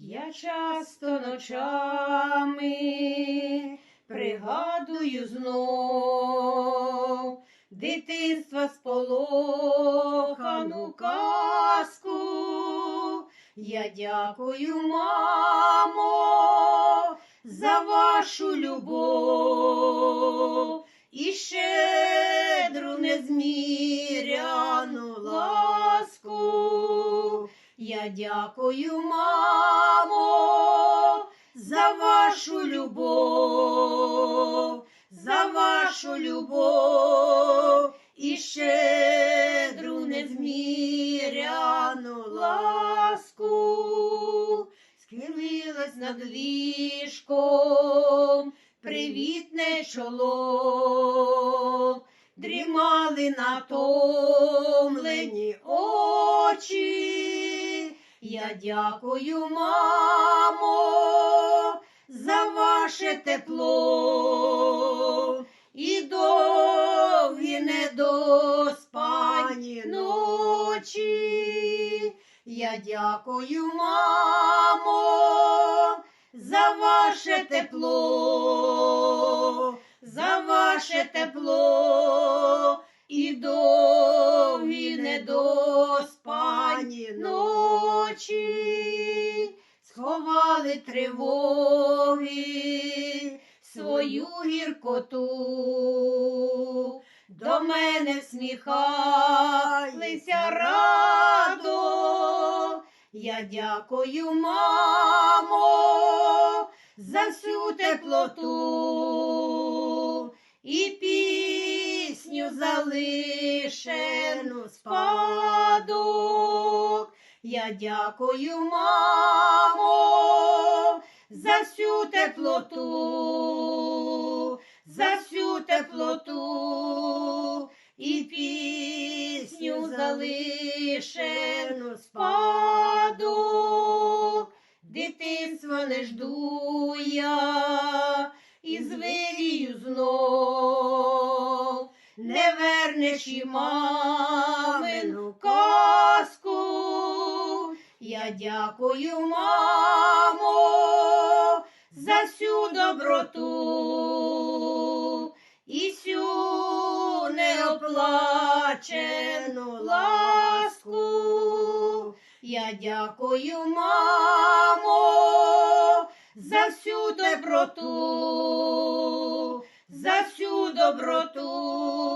Я часто ночами пригадую знов дитинства сполохану казку. Я дякую, мамо, за вашу любов Я дякую, мамо, за вашу любов, за вашу любов і щедру незміряну ласку. Схилилась над ліжком привітне чоло, дрімали натомлені очі. Я дякую, мамо, за ваше тепло і довгі недоспані ночі. Я дякую, мамо, за ваше тепло, за ваше тепло і довгі сховали тривоги, свою гіркоту, до мене всміхалися радо. Я дякую, мамо, за всю теплоту і пісню залишену спадок. Я дякую, мамо, теплоту, за всю теплоту і пісню залишену спадок. Дитинства не жду я і звирію знов, не вернеш і мамину казку. Я дякую, мамо, за всю доброту і всю неоплачену ласку. Я дякую, мамо, за всю доброту, за всю доброту